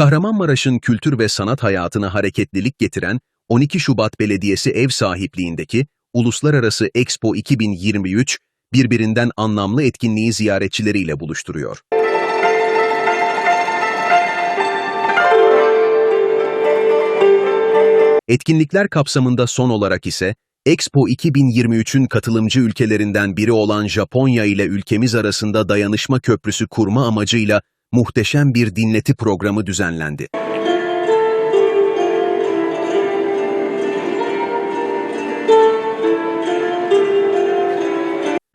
Kahramanmaraş'ın kültür ve sanat hayatına hareketlilik getiren 12 Şubat Belediyesi ev sahipliğindeki Uluslararası Expo 2023 birbirinden anlamlı etkinliği ziyaretçileriyle buluşturuyor. Etkinlikler kapsamında son olarak ise Expo 2023'ün katılımcı ülkelerinden biri olan Japonya ile ülkemiz arasında dayanışma köprüsü kurma amacıyla muhteşem bir dinleti programı düzenlendi.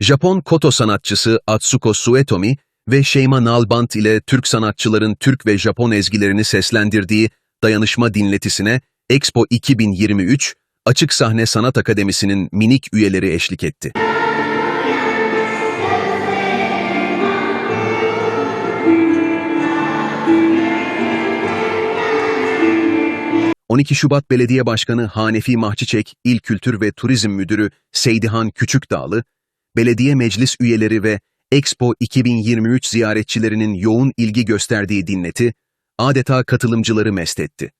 Japon koto sanatçısı Atsuko Suetomi ve Şeyma Nalbant ile Türk sanatçıların Türk ve Japon ezgilerini seslendirdiği dayanışma dinletisine Expo 2023 Açık Sahne Sanat Akademisi'nin minik üyeleri eşlik etti. ...12 Şubat Belediye Başkanı Hanefi Mahçiçek, İl Kültür ve Turizm Müdürü Seydihan Küçükdağlı, belediye meclis üyeleri ve Expo 2023 ziyaretçilerinin yoğun ilgi gösterdiği dinleti, adeta katılımcıları mest etti.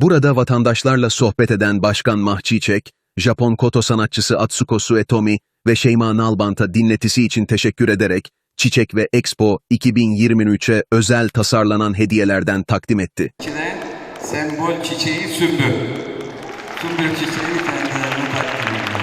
Burada vatandaşlarla sohbet eden Başkan Mahçiçek, Japon koto sanatçısı Atsuko Suetomi ve Şeyma Nalbant'a dinletisi için teşekkür ederek, Çiçek ve Expo 2023'e özel tasarlanan hediyelerden takdim etti. İçine sembol çiçeği sümbül. Sümbül çiçeği kendilerine takdim ediyor.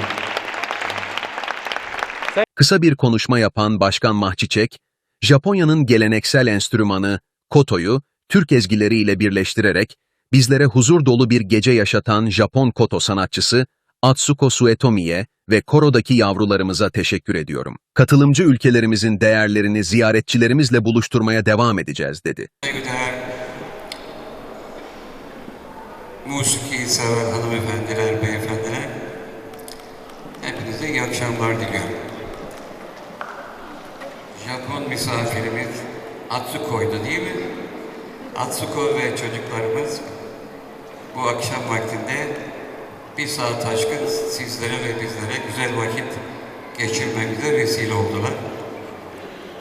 Kısa bir konuşma yapan Başkan Mahçiçek, Japonya'nın geleneksel enstrümanı kotoyu Türk ezgileriyle birleştirerek bizlere huzur dolu bir gece yaşatan Japon koto sanatçısı Atsuko Suetomi'ye ve korodaki yavrularımıza teşekkür ediyorum. Katılımcı ülkelerimizin değerlerini ziyaretçilerimizle buluşturmaya devam edeceğiz dedi. Saygıdeğer musiki seven hanımefendiler, beyefendiler, hepinize iyi akşamlar diliyorum. Japon misafirimiz Atsuko'ydu değil mi? Atsuko ve çocuklarımız bu akşam vaktinde bir saat aşkın sizlere ve bizlere güzel vakit geçirmemize vesile oldular.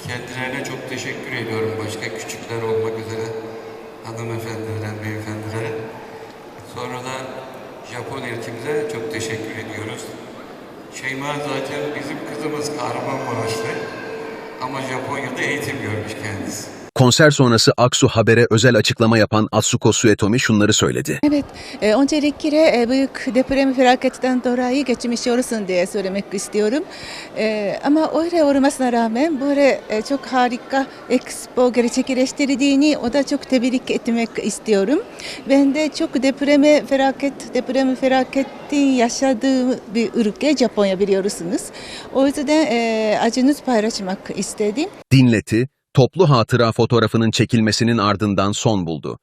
Kendilerine çok teşekkür ediyorum. Başka küçükler olmak üzere hanımefendiler, beyefendilere. Sonra da Japon elçimize çok teşekkür ediyoruz. Şeyma zaten bizim kızımız Kahramanmaraşlı. Ama Japonya'da eğitim görmüş kendisi. Konser sonrası Aksu Haber'e özel açıklama yapan Atsuko Suetomi şunları söyledi. Evet, e, öncelikle e, büyük deprem felaketten dolayı geçmiş olsun diye söylemek istiyorum. E, ama öyle olmasına rağmen böyle e, çok harika expo gerçekleştirdiğini o da çok tebrik etmek istiyorum. Ben de çok depreme felaket, deprem felaketin yaşadığı bir ülke Japonya biliyorsunuz. O yüzden e, acınız paylaşmak istedim. Dinleti, toplu hatıra fotoğrafının çekilmesinin ardından son buldu.